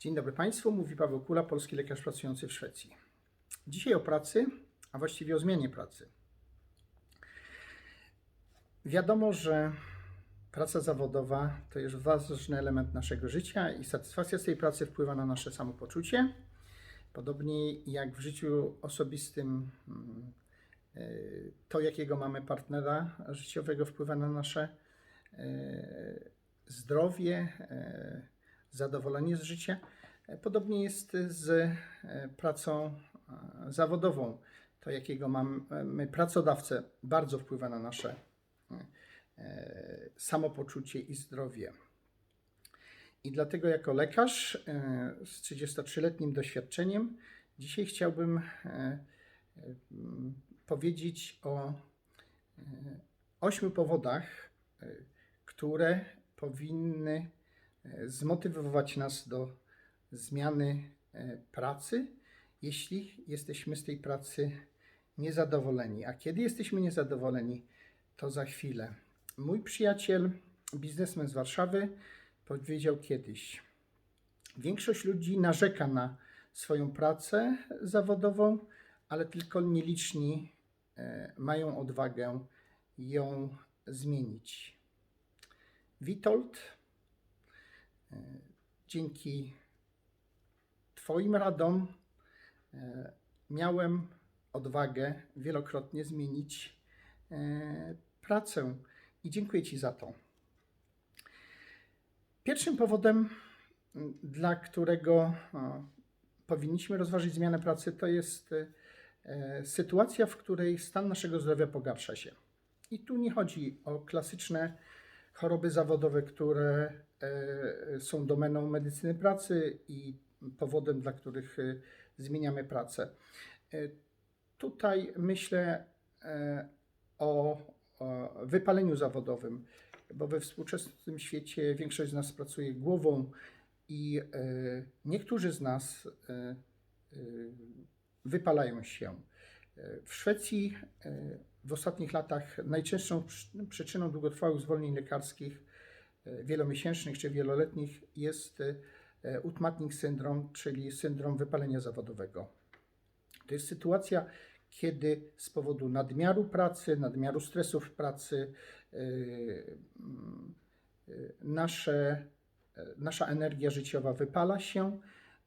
Dzień dobry Państwu, mówi Paweł Kula, polski lekarz pracujący w Szwecji. Dzisiaj o pracy, a właściwie o zmianie pracy. Wiadomo, że praca zawodowa to jest ważny element naszego życia i satysfakcja z tej pracy wpływa na nasze samopoczucie. Podobnie jak w życiu osobistym, mm, y, to jakiego mamy partnera życiowego wpływa na nasze y, zdrowie, zadowolenie z życia. Podobnie jest z e, pracą e, zawodową. To, jakiego mamy pracodawcę, bardzo wpływa na nasze e, samopoczucie i zdrowie. I dlatego, jako lekarz e, z 33-letnim doświadczeniem, dzisiaj chciałbym e, e, powiedzieć o e, ośmiu powodach, e, które powinny e, zmotywować nas do zmiany e, pracy, jeśli jesteśmy z tej pracy niezadowoleni. A kiedy jesteśmy niezadowoleni, to za chwilę. Mój przyjaciel, biznesmen z Warszawy, powiedział kiedyś: Większość ludzi narzeka na swoją pracę zawodową, ale tylko nieliczni e, mają odwagę ją zmienić. Witold, e, dzięki Twoim radom e, miałem odwagę wielokrotnie zmienić e, pracę i dziękuję Ci za to. Pierwszym powodem, dla którego powinniśmy rozważyć zmianę pracy, to jest e, sytuacja, w której stan naszego zdrowia pogarsza się. I tu nie chodzi o klasyczne choroby zawodowe, które są domeną medycyny pracy i powodem, dla których e, zmieniamy pracę. E, Tutaj myślę e, o, wypaleniu zawodowym, bo we współczesnym świecie większość z nas pracuje głową i e, niektórzy z nas e, e, wypalają się. E, W Szwecji e, w ostatnich latach najczęstszą przy- przyczyną długotrwałych zwolnień lekarskich, e, wielomiesięcznych czy wieloletnich, jest e, utmatnik syndrom, czyli syndrom wypalenia zawodowego. To jest sytuacja, kiedy z powodu nadmiaru pracy, nadmiaru stresów pracy, yy, mm, nasze, e, nasza energia życiowa wypala się,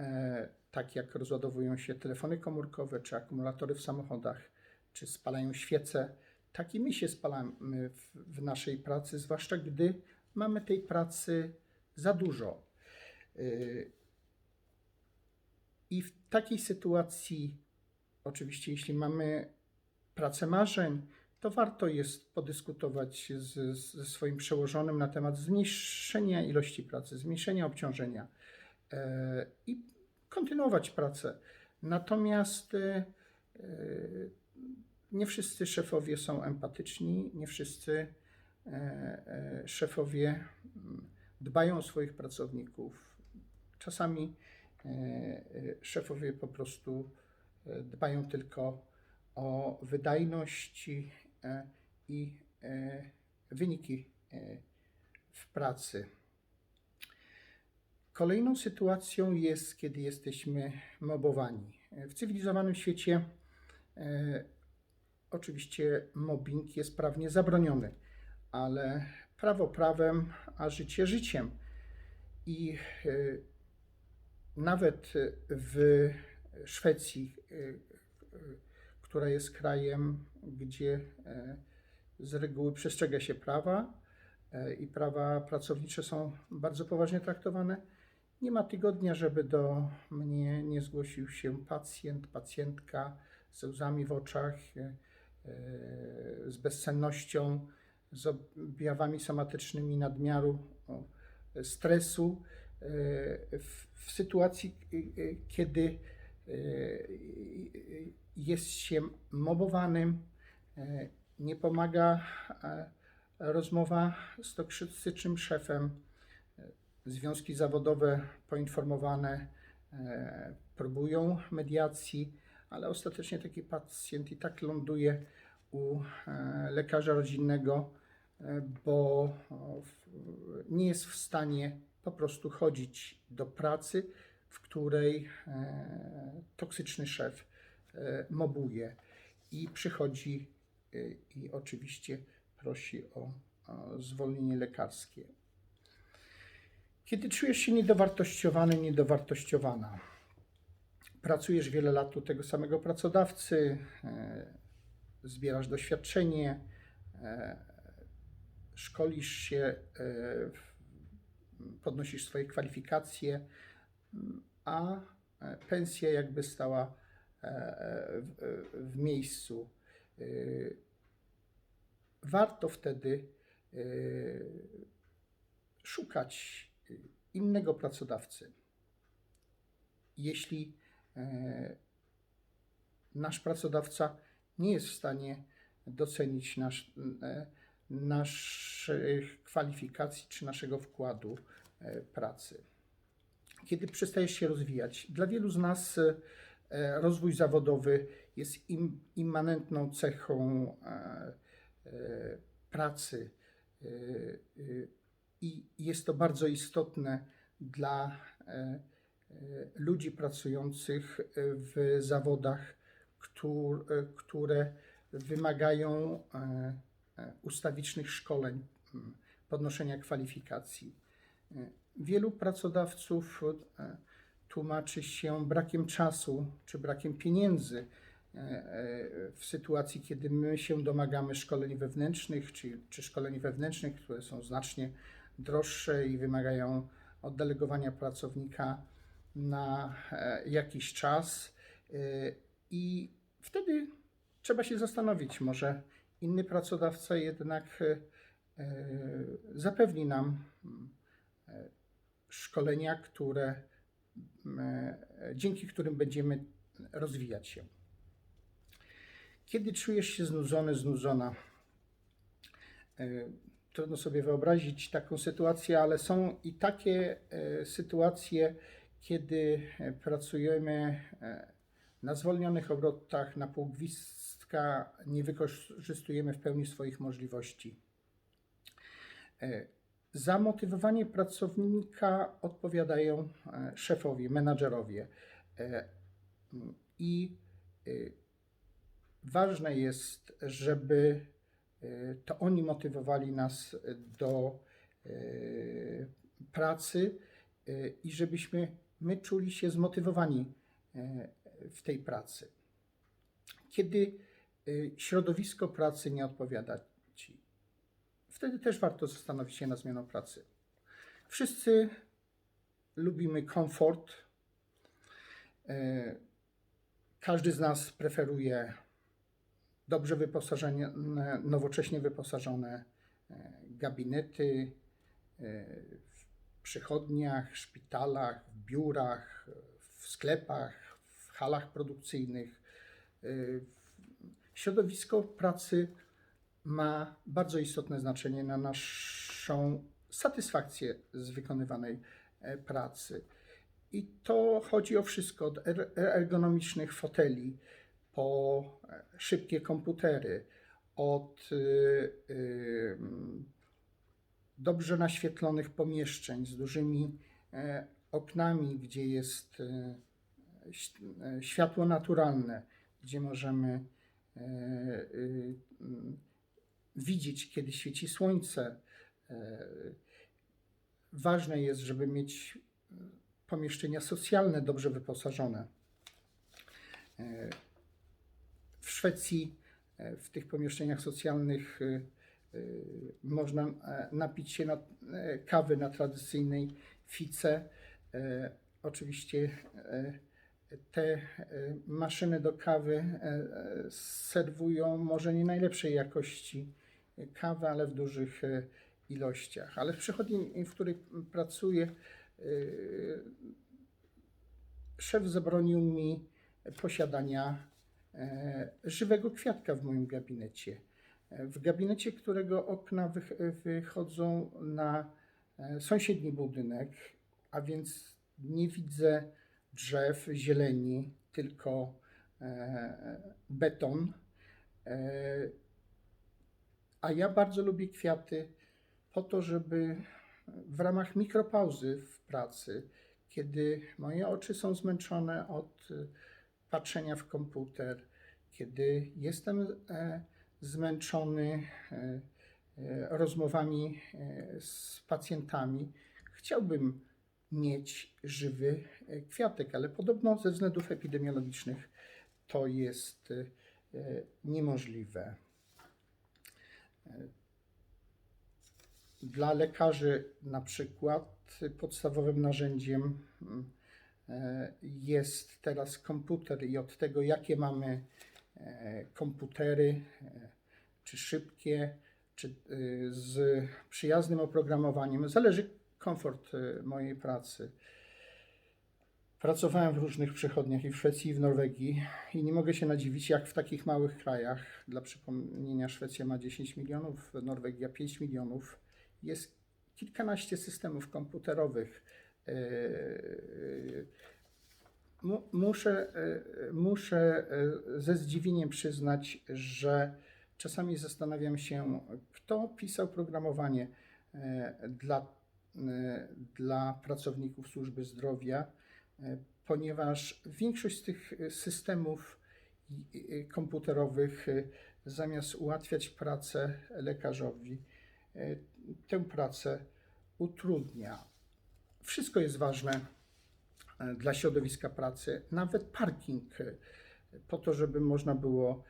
e, tak jak rozładowują się telefony komórkowe czy akumulatory w samochodach, czy spalają świece. Tak i my się spalamy w, w naszej pracy, zwłaszcza gdy mamy tej pracy za dużo. Yy, I w takiej sytuacji, oczywiście, jeśli mamy pracę marzeń, to warto jest podyskutować z, ze swoim przełożonym na temat zmniejszenia ilości pracy, zmniejszenia obciążenia e, i kontynuować pracę. Natomiast e, nie wszyscy szefowie są empatyczni, nie wszyscy szefowie mm, dbają o swoich pracowników. Czasami e, e, szefowie po prostu e, dbają tylko o wydajność e, i e, wyniki e, w pracy. Kolejną sytuacją jest, kiedy jesteśmy mobowani. W cywilizowanym świecie e, oczywiście mobbing jest prawnie zabroniony, ale prawo prawem, a życie życiem. I e, nawet w Szwecji, e, która jest krajem, gdzie e, z reguły przestrzega się prawa i prawa pracownicze są bardzo poważnie traktowane, nie ma tygodnia, żeby do mnie nie zgłosił się pacjent, pacjentka ze łzami w oczach, z bezsennością, z objawami somatycznymi nadmiaru stresu, e, w, w sytuacji, e, e, kiedy jest się mobowanym, nie pomaga rozmowa z toksycznym szefem, związki zawodowe poinformowane próbują mediacji, ale ostatecznie taki pacjent i tak ląduje u lekarza rodzinnego, bo o, w- nie jest w stanie po prostu chodzić do pracy, w której e, toksyczny szef e, mobuje i przychodzi e, i oczywiście prosi o, zwolnienie lekarskie. Kiedy czujesz się niedowartościowany, niedowartościowana, pracujesz wiele lat u tego samego pracodawcy, e, zbierasz doświadczenie, e, szkolisz się, e, podnosisz swoje kwalifikacje, a e, pensja jakby stała e, w, miejscu. Warto wtedy szukać innego pracodawcy. Jeśli nasz pracodawca nie jest w stanie docenić nasz, naszych kwalifikacji czy naszego wkładu e, pracy. Kiedy przestajesz się rozwijać, dla wielu z nas e, rozwój zawodowy jest im, immanentną cechą e, pracy i jest to bardzo istotne dla ludzi pracujących w zawodach, któr, które wymagają ustawicznych szkoleń, m, podnoszenia kwalifikacji. E, Wielu pracodawców e, tłumaczy się brakiem czasu czy brakiem pieniędzy e, w sytuacji, kiedy my się domagamy szkoleń wewnętrznych czy, czy szkoleń wewnętrznych, które są znacznie droższe i wymagają oddelegowania pracownika na jakiś czas. I wtedy trzeba się zastanowić, może inny pracodawca jednak e, e, zapewni nam e, szkolenia, które, dzięki którym będziemy rozwijać się. Kiedy czujesz się znudzony, znudzona, trudno sobie wyobrazić taką sytuację, ale są i takie sytuacje, kiedy pracujemy na zwolnionych obrotach, na pół gwizdka, nie wykorzystujemy w pełni swoich możliwości. E, Za motywowanie pracownika odpowiadają e, szefowie, menadżerowie. E, I ważne jest, żeby to oni motywowali nas do pracy i żebyśmy my czuli się zmotywowani w tej pracy. Kiedy środowisko pracy nie odpowiada ci, wtedy też warto zastanowić się nad zmianą pracy. Wszyscy lubimy komfort. E, Każdy z nas preferuje dobrze wyposażone, nowocześnie wyposażone e, gabinety w przychodniach, szpitalach, w biurach, w sklepach, w halach produkcyjnych. E, Środowisko pracy ma bardzo istotne znaczenie na naszą satysfakcję z wykonywanej e, pracy. I to chodzi o wszystko, od er- ergonomicznych foteli po e, szybkie komputery, od mm, dobrze naświetlonych pomieszczeń z dużymi e, oknami, gdzie jest e, e, światło naturalne, gdzie możemy e, widzieć, kiedy świeci słońce. E, Ważne jest, żeby mieć e, pomieszczenia socjalne dobrze wyposażone. E, W Szwecji e, w tych pomieszczeniach socjalnych e, e, można e, napić się na, e, kawy na tradycyjnej fice. E, Oczywiście e, te e, maszyny do kawy e, e, serwują może nie najlepszej jakości kawę, ale w dużych ilościach. Ale w przychodni, w której pracuję, szef zabronił mi posiadania żywego kwiatka w moim gabinecie. W gabinecie, którego okna wych- wychodzą na sąsiedni budynek, a więc nie widzę drzew, zieleni, tylko e, beton. E, A ja bardzo lubię kwiaty po to, żeby w ramach mikropauzy w pracy, kiedy moje oczy są zmęczone od y, patrzenia w komputer, kiedy jestem e, zmęczony e, e, rozmowami e, z pacjentami, chciałbym mieć żywy e, kwiatek, ale podobno ze względów epidemiologicznych to jest e, e, niemożliwe. Dla lekarzy na przykład podstawowym narzędziem mm, e, jest teraz komputer i od tego jakie mamy e, komputery, e, czy szybkie, czy e, z przyjaznym oprogramowaniem, zależy komfort e, mojej pracy. Pracowałem w różnych przychodniach i w Szwecji, i w Norwegii i nie mogę się nadziwić, jak w takich małych krajach, dla przypomnienia Szwecja ma 10 milionów, Norwegia 5 milionów, jest kilkanaście systemów komputerowych. Yy, mu- Muszę, muszę ze zdziwieniem przyznać, że czasami zastanawiam się, kto pisał programowanie dla, dla pracowników służby zdrowia, yy, ponieważ większość z tych systemów komputerowych yy, zamiast ułatwiać pracę lekarzowi, tę pracę utrudnia. Wszystko jest ważne dla środowiska pracy, nawet parking, po to, żeby można było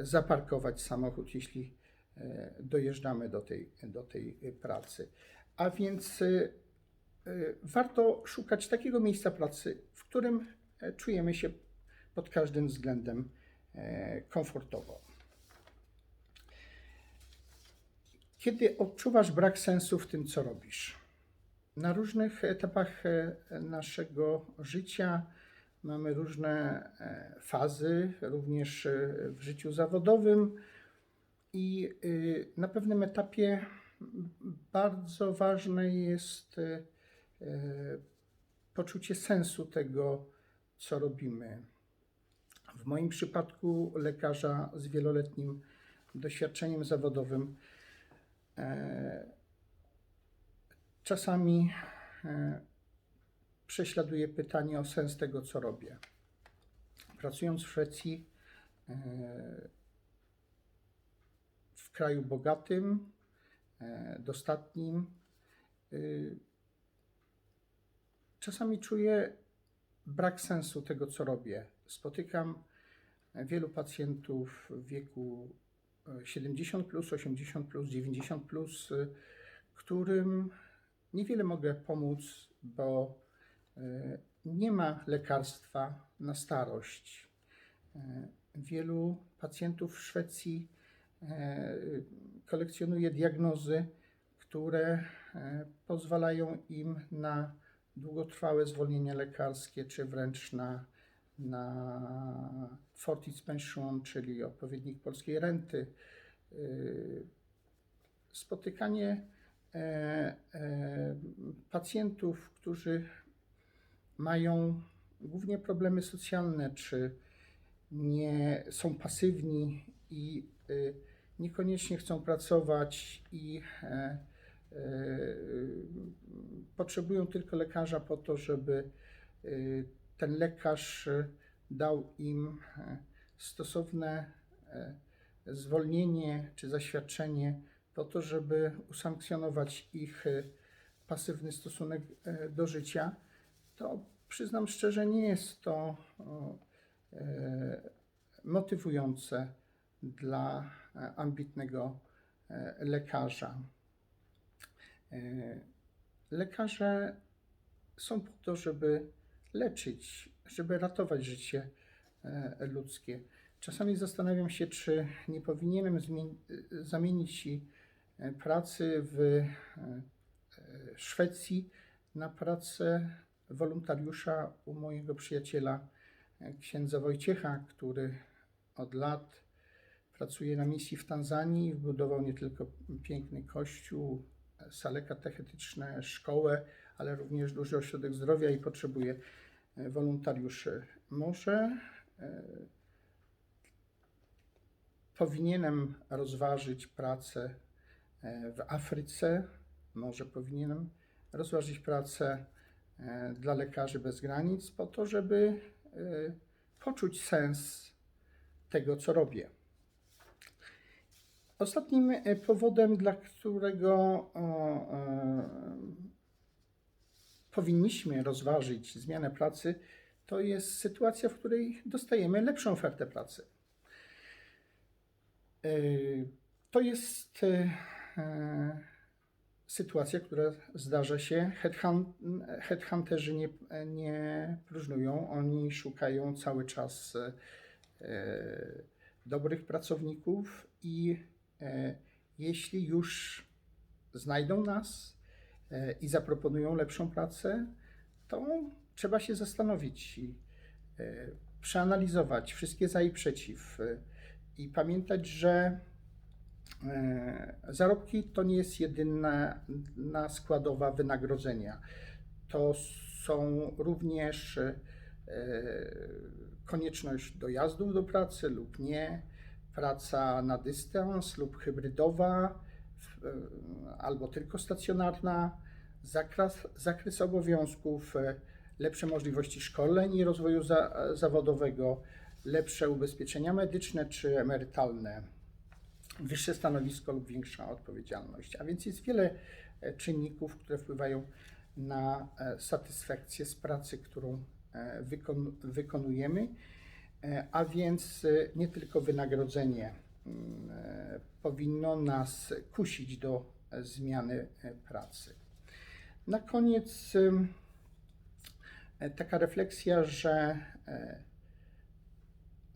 zaparkować samochód, jeśli dojeżdżamy do tej, do tej pracy. A więc e, e, warto szukać takiego miejsca pracy, w którym e, czujemy się pod każdym względem e, komfortowo. Kiedy odczuwasz brak sensu w tym, co robisz? Na różnych etapach e, naszego życia mamy różne fazy, również w życiu zawodowym, i y, na pewnym etapie bardzo ważne jest e, e, poczucie sensu tego, co robimy. W moim przypadku lekarza z wieloletnim doświadczeniem zawodowym E, Czasami e, prześladuję pytanie o sens tego, co robię. Pracując w Szwecji, w kraju bogatym, dostatnim, y, czasami czuję brak sensu tego, co robię. Spotykam wielu pacjentów w wieku 70 plus, 80 plus, 90 plus, y, którym niewiele mogę pomóc, bo y, nie ma lekarstwa na starość. Wielu pacjentów w Szwecji kolekcjonuje diagnozy, które y, pozwalają im na długotrwałe zwolnienie lekarskie, czy wręcz na na Fortis Pension, czyli odpowiednik polskiej renty. Spotykanie e, e, pacjentów, którzy mają głównie problemy socjalne, czy nie są pasywni i y, niekoniecznie chcą pracować i e, e, potrzebują tylko lekarza po to, żeby y, ten lekarz dał im e, stosowne e, zwolnienie czy zaświadczenie po to, żeby usankcjonować ich e, pasywny stosunek e, do życia, to przyznam szczerze, nie jest to e, motywujące dla e, ambitnego e, lekarza. E, Lekarze są po to, żeby leczyć, żeby ratować życie ludzkie. Czasami zastanawiam się, czy nie powinienem zamienić pracy w Szwecji na pracę wolontariusza u mojego przyjaciela, księdza Wojciecha, który od lat pracuje na misji w Tanzanii. Wbudował nie tylko piękny kościół, sale katechetyczne, szkołę, ale również duży ośrodek zdrowia i potrzebuje e, wolontariuszy. Może e, powinienem rozważyć pracę e, w Afryce, może powinienem rozważyć pracę dla lekarzy bez granic, po to, żeby poczuć sens tego, co robię. Ostatnim e, powodem, dla którego o, e, powinniśmy rozważyć zmianę pracy, to jest sytuacja, w której dostajemy lepszą ofertę pracy. E, To jest sytuacja, która zdarza się. Headhunt, headhunterzy nie, nie próżnują, oni szukają cały czas dobrych pracowników i jeśli już znajdą nas e, i zaproponują lepszą pracę, to trzeba się zastanowić i e, przeanalizować wszystkie za i przeciw e, i pamiętać, że e, zarobki to nie jest jedyna na składowa wynagrodzenia. To są również e, konieczność dojazdów do pracy lub nie, praca na dystans lub hybrydowa e, albo tylko stacjonarna, zakres, zakres obowiązków, e, lepsze możliwości szkoleń i rozwoju za, zawodowego, lepsze ubezpieczenia medyczne czy emerytalne, wyższe stanowisko lub większa odpowiedzialność. A więc jest wiele e, czynników, które wpływają na e, satysfakcję z pracy, którą e, wykon, wykonujemy, E, a więc e, nie tylko wynagrodzenie mm, e, powinno nas kusić do e, zmiany e, pracy. Na koniec e, taka refleksja, że e,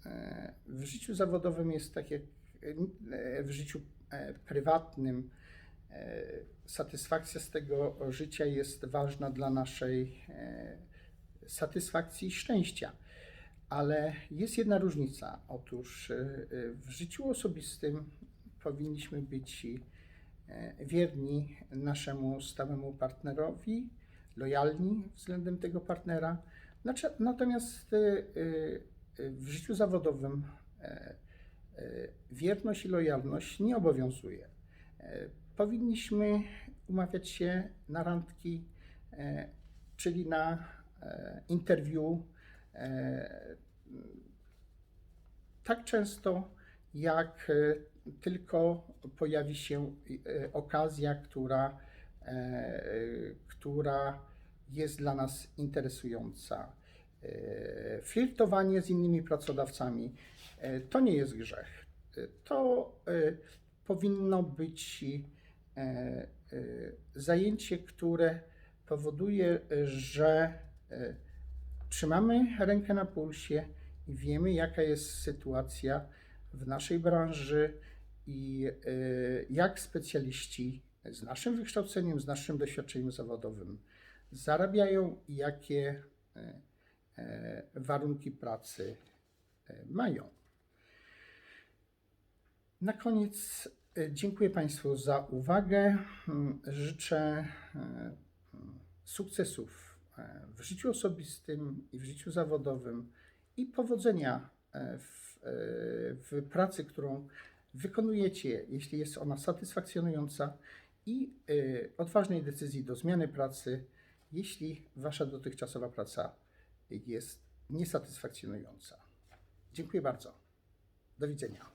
e, w życiu zawodowym jest tak jak e, w życiu e, prywatnym, e, satysfakcja z tego życia jest ważna dla naszej e, satysfakcji i szczęścia. Ale jest jedna różnica. Otóż e, e, w życiu osobistym powinniśmy być e, wierni naszemu stałemu partnerowi, lojalni względem tego partnera. Znaczy- Natomiast w życiu zawodowym e, e, wierność i lojalność nie obowiązuje. E, Powinniśmy umawiać się na randki, czyli na interview e, tak często, jak e, tylko pojawi się e, okazja, która, e, która jest dla nas interesująca. E, Flirtowanie z innymi pracodawcami e, to nie jest grzech. E, To e, powinno być e, e, zajęcie, które powoduje, że e, trzymamy rękę na pulsie i wiemy, jaka jest sytuacja w naszej branży i e, jak specjaliści z naszym wykształceniem, z naszym doświadczeniem zawodowym zarabiają i jakie e, e, warunki pracy mają. Na koniec dziękuję Państwu za uwagę. Mm, Życzę sukcesów w życiu osobistym i w życiu zawodowym i powodzenia e, w, e, w pracy, którą wykonujecie, jeśli jest ona satysfakcjonująca i e, odważnej decyzji do zmiany pracy, jeśli Wasza dotychczasowa praca jest niesatysfakcjonująca. Dziękuję bardzo. Do widzenia.